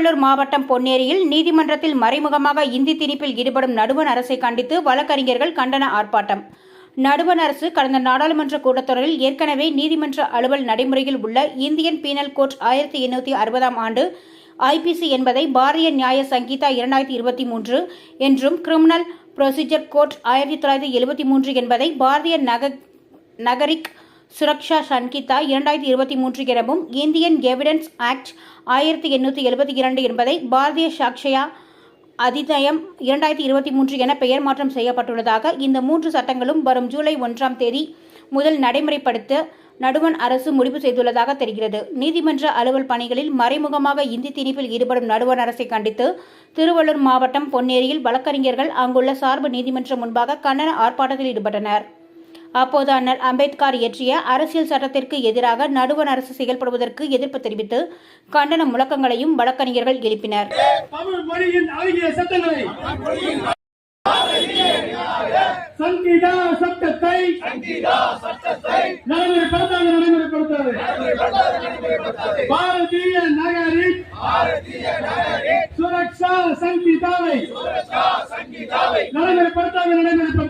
திருவள்ளூர் மாவட்டம் பொன்னேரியில் நீதிமன்றத்தில் மறைமுகமாக இந்தி திணிப்பில் ஈடுபடும் நடுவண் அரசை கண்டித்து வழக்கறிஞர்கள் கண்டன ஆர்ப்பாட்டம். நடுவண் அரசு கடந்த நாடாளுமன்ற கூட்டத்தொடரில் ஏற்கனவே நீதிமன்ற அலுவல் நடைமுறையில் உள்ள இந்தியன் பீனல் கோட் ஆயிரத்தி எண்ணூற்றி அறுபதாம் ஆண்டு ஐபிசி என்பதை பாரதிய நியாய சங்கீதா இரண்டாயிரத்தி இருபத்தி மூன்று என்றும் கிரிமினல் ப்ரொசீஜர் கோட் ஆயிரத்தி தொள்ளாயிரத்தி எழுபத்தி மூன்று என்பதை பாரதிய நக நகரிக் சுரக்ஷா சன்கிதா இரண்டாயிரத்தி இருபத்தி மூன்று எனவும் இந்தியன் எவிடன்ஸ் ஆக்ட் ஆயிரத்தி எண்ணூற்றி எழுபத்தி இரண்டு என்பதை பாரதிய சாக்ஷயா அதிநயம் இரண்டாயிரத்தி இருபத்தி மூன்று என பெயர் மாற்றம் செய்யப்பட்டுள்ளதாக இந்த மூன்று சட்டங்களும் வரும் ஜூலை ஒன்றாம் தேதி முதல் நடைமுறைப்படுத்த நடுவண் அரசு முடிவு செய்துள்ளதாக தெரிகிறது. நீதிமன்ற அலுவல் பணிகளில் மறைமுகமாக இந்தி திணிப்பில் ஈடுபடும் நடுவண் அரசை கண்டித்து திருவள்ளூர் மாவட்டம் பொன்னேரியில் வழக்கறிஞர்கள் அங்குள்ள சார்பு நீதிமன்றம் முன்பாக கண்டன ஆர்ப்பாட்டத்தில் ஈடுபட்டனர். அப்போது அண்ணல் அம்பேத்கர் இயற்றிய அரசியல் சட்டத்திற்கு எதிராக நடுவண் அரசு செயல்படுவதற்கு எதிர்ப்பு தெரிவித்து கண்டன முழக்கங்களையும் வழக்கறிஞர்கள் எழுப்பினர். சங்கீதா சட்டத்தை நடைமுறைப்படுத்தாது நடைமுறைப்படுத்தாது. பாரதிய சுரக்ஷா சங்கீதாவை நடைமுறைப்படுத்தாது நடைமுறைப்படுத்தாது.